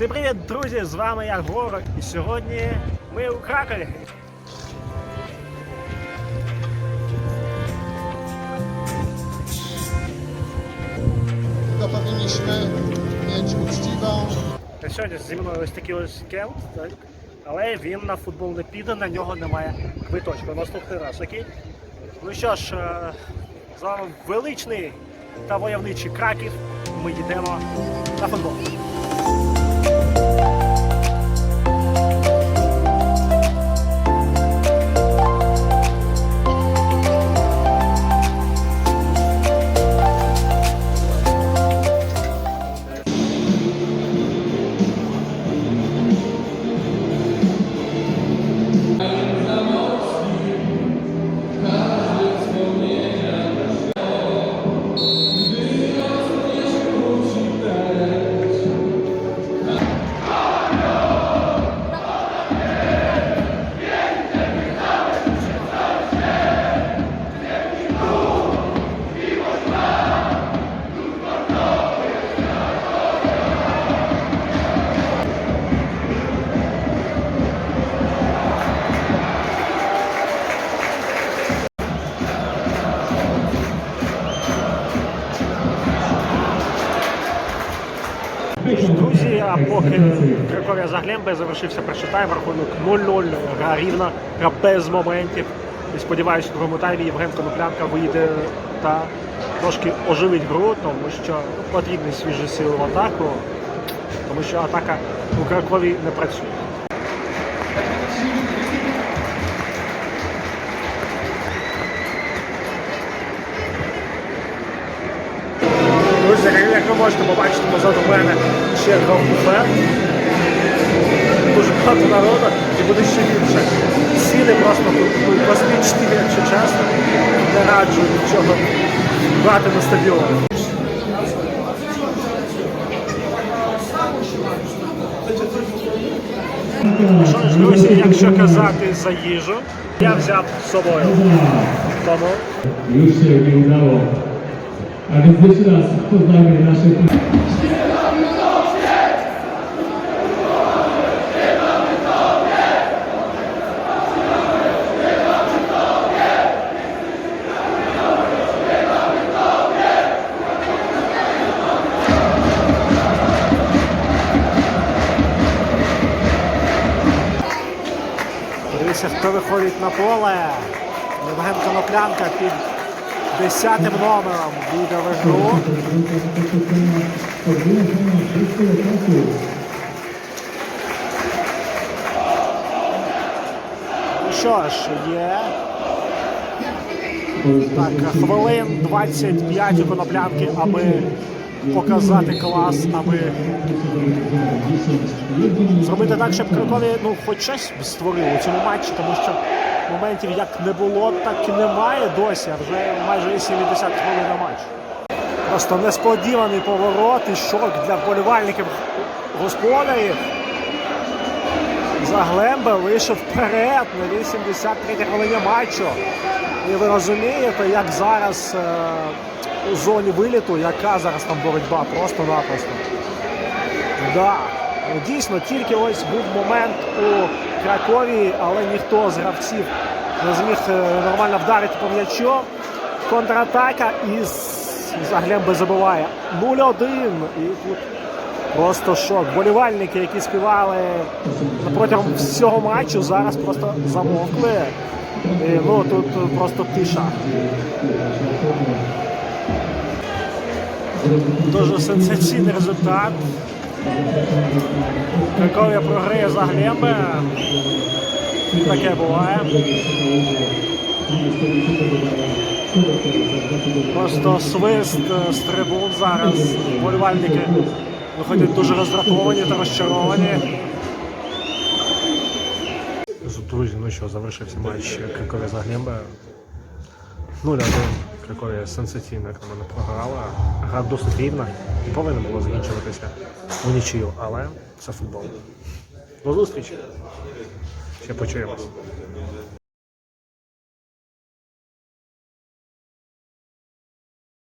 Всім привіт, друзі! З вами я Гора, і сьогодні ми у Кракові. To powinniśmy mieć uczciwą сьогодні зі мною ось такий ось келт, так? але він на футбол не піде, на нього немає квиточка. Наступний раз, окей? Ну що ж, е, з вами величний та войовничий Краків. Ми йдемо на футбол. А поки Краков'я Заглембе завершився перший тайм, рахунок 0-0, гра рівна, гра без моментів. І сподіваюся, в другому таймі Євген Коноплянка вийде та трошки оживить гру, тому що потрібні свіжі сили в атаку, тому що атака у Кракові не працює. Можете побачити позаду мене ще два буфет. Дуже багато народу і буде ще більше. Ціни просто ну, космічні, якщо чесно. Не раджу нічого брати на стадіон. Що ж, друзі, якщо казати за їжу, я взяв з собою. Тому A więc jeszcze raz poznajmy naszych Дивіться, хто виходить на поле. Євген Коноплянка під 10 номером буде в ігру. Ну що ж, є так, хвилин 25 у коноплянки, аби показати клас, аби зробити так, щоб Кракові ну, хоч щось створили у цьому матчі, тому що моментів як не було, так і немає досі, а вже майже 70 хвилин на матч. Просто несподіваний поворот і шок для вболівальників господарів. Заглембе вийшов вперед на 83 хвилині матчу. І ви розумієте, як зараз е, у зоні виліту, яка зараз там боротьба просто-напросто. Да. Дійсно, тільки ось був момент у Кракові, але ніхто з гравців не зміг е, нормально вдарити по м'ячу. Контратака і з- Заглембе забиває 0-1. І тут просто шок. Болівальники, які співали протягом всього матчу, зараз просто замовкли. І, ну, тут просто тиша. Дуже сенсаційний результат. Краков'я програє за Глембе. Таке буває. Просто свист е, з трибун зараз. Вболівальники виходять дуже роздратовані та розчаровані. Друзі, ну що, завершився матч Краков'я за Глембе. 0-1. Краков'я сенсаційна, як мене програла. Гра досить рівна і повинна була закінчуватися у нічию, але це футбол. До зустрічі. Ще почуємось.